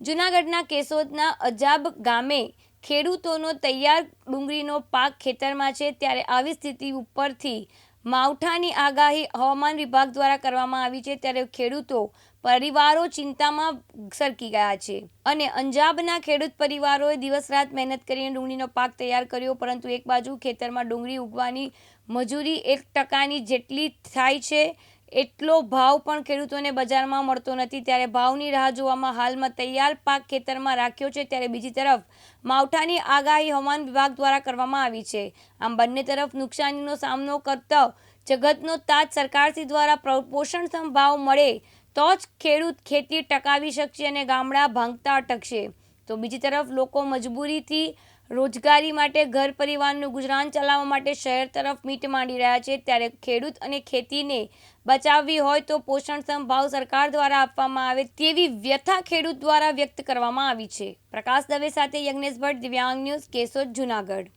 જૂનાગઢના કેશોદના અજાબ ગામે ખેડૂતોનો તૈયાર ડુંગળીનો પાક ખેતરમાં છે, ત્યારે આવી સ્થિતિ ઉપરથી માવઠાની આગાહી હવામાન વિભાગ દ્વારા કરવામાં આવી છે, ત્યારે ખેડૂતો પરિવારો ચિંતામાં સરકી ગયા છે અને અંજાબના ખેડૂત પરિવારોએ દિવસ રાત મહેનત કરીને ડુંગળીનો પાક તૈયાર કર્યો, પરંતુ એક બાજુ ખેતરમાં ડુંગળી ઉગવાની મજૂરી એક ટકાની જેટલી થાય છે એટલો ભાવ પણ ખેડૂતોને બજારમાં મળતો નથી. ત્યારે ભાવની રાહ જોવામાં હાલમાં તૈયાર પાક ખેતરમાં રાખ્યો છે. ત્યારે બીજી તરફ માવઠાની આગાહી હવામાન વિભાગ દ્વારા કરવામાં આવી છે. આમ બંને તરફ નુકસાનીનો સામનો કરતો જગતનો તાજ સરકારશ્રી દ્વારા પોષણક્ષમ ભાવ મળે તો જ ખેડૂત ખેતી ટકાવી શકશે અને ગામડા ભાંગતા અટકશે. તો બીજી તરફ લોકો મજબૂરીથી રોજગારી માટે ઘર પરિવારનું ગુજરાન ચલાવવા માટે શહેર તરફ મીટ માંડી રહ્યા છે. ત્યારે ખેડૂત અને ખેતીને બચાવવી હોય તો પોષણક્ષમ ભાવ સરકાર દ્વારા આપવામાં આવે તેવી વ્યથા ખેડૂત દ્વારા વ્યક્ત કરવામાં આવી છે. પ્રકાશ દવે સાથે યજ્ઞેશ ભટ્ટ દિવ્યાંગ ન્યૂઝ કેશોદ, જુનાગઢ.